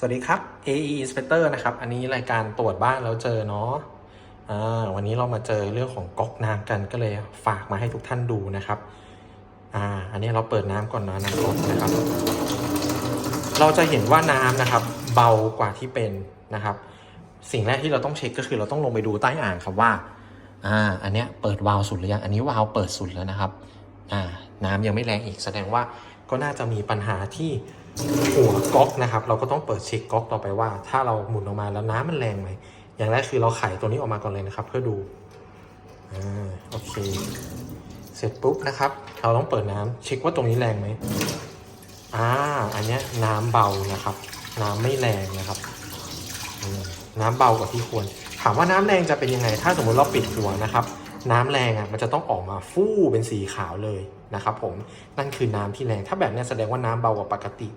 สวัสดีครับ AE Inspector นะครับ อันนี้รายการตรวจบ้านแล้วเจอเนาะอ่าวันนี้เรามาเจอเรื่องของก๊อกน้ำกันก็เลยฝากมาให้ทุกท่านดูนะครับอ่าอันนี้เราเปิดน้ำก่อนนะน้ำก๊อกนะครับ เราจะเห็นว่าน้ำนะครับ เบากว่าที่เป็นนะครับ สิ่งแรกที่เราต้องเช็คก็คือเราต้องลงไปดูใต้อ่างครับว่าอ่าอันเนี้ยเปิดวาล์วสุดหรือยังอันนี้วาล์วเปิดสุดแล้วนะครับอ่าน้ำยังไม่แรงอีกแสดงว่า ก็น่าจะมีปัญหาที่หัวก๊อกนะครับ เราก็ต้องเปิดเช็คก๊อกต่อไปว่า ถ้าเราหมุนออกมาแล้วน้ำมันแรงไหมอย่างแรกคือเราไขตัวนี้ออกมาก่อนเลยนะครับ เพื่อดูอ่าโอเค เสร็จปุ๊บนะครับ เราต้องเปิดน้ำเช็คว่าตรงนี้แรงไหมอ่าอันเนี้ยน้ำเบานะครับ น้ำไม่แรงนะครับน้ำเบากว่าที่ควร ถามว่าน้ำแรงจะเป็นยังไง ถ้าสมมติเราปิดหัวนะครับ น้ำแรงอะมันจะต้องออกมาฟู่เป็นสีขาวเลยนะครับผมนั่นคือน้ำที่แรง ถ้าแบบนี้แสดงว่าน้ำเบากว่าปกติ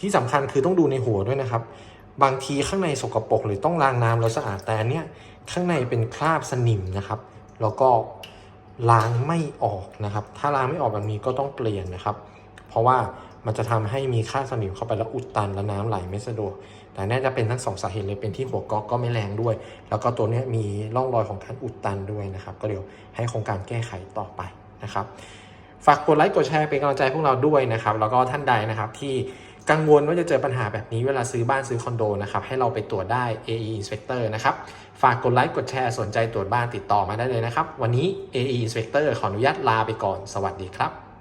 ที่สำคัญคือต้องดูในหัวด้วยนะครับ บางทีข้างในสกปรกหรือต้องล้างน้ำแล้วสะอาดแต่อันเนี้ยข้างในเป็นคราบสนิมนะครับ แล้วก็ล้างไม่ออกนะครับ ถ้าล้างไม่ออกแบบนี้ก็ต้องเปลี่ยนนะครับ เพราะว่า มันจะทำให้มีค่าสนิมเข้าไปแล้วอุดตันแล้วน้ำไหลไม่สะดวก แต่น่าจะเป็นทั้งสองสาเหตุเลยเป็นที่หัวก๊อกก็ไม่แรงด้วย แล้วก็ตัวนี้มีร่องรอยของการอุดตันด้วยนะครับ ก็เดี๋ยวให้โครงการแก้ไขต่อไปนะครับ ฝากกดไลค์กดแชร์เป็นกำลังใจพวกเราด้วยนะครับ แล้วก็ท่านใดนะครับที่กังวลว่าจะเจอปัญหาแบบนี้เวลาซื้อบ้านซื้อคอนโดนะครับให้เราไปตรวจได้ AE Inspector นะครับ ฝากกดไลค์กดแชร์สนใจตรวจบ้านติดต่อมาได้เลยนะครับ วันนี้ AE Inspector ขออนุญาตลาไปก่อน สวัสดีครับ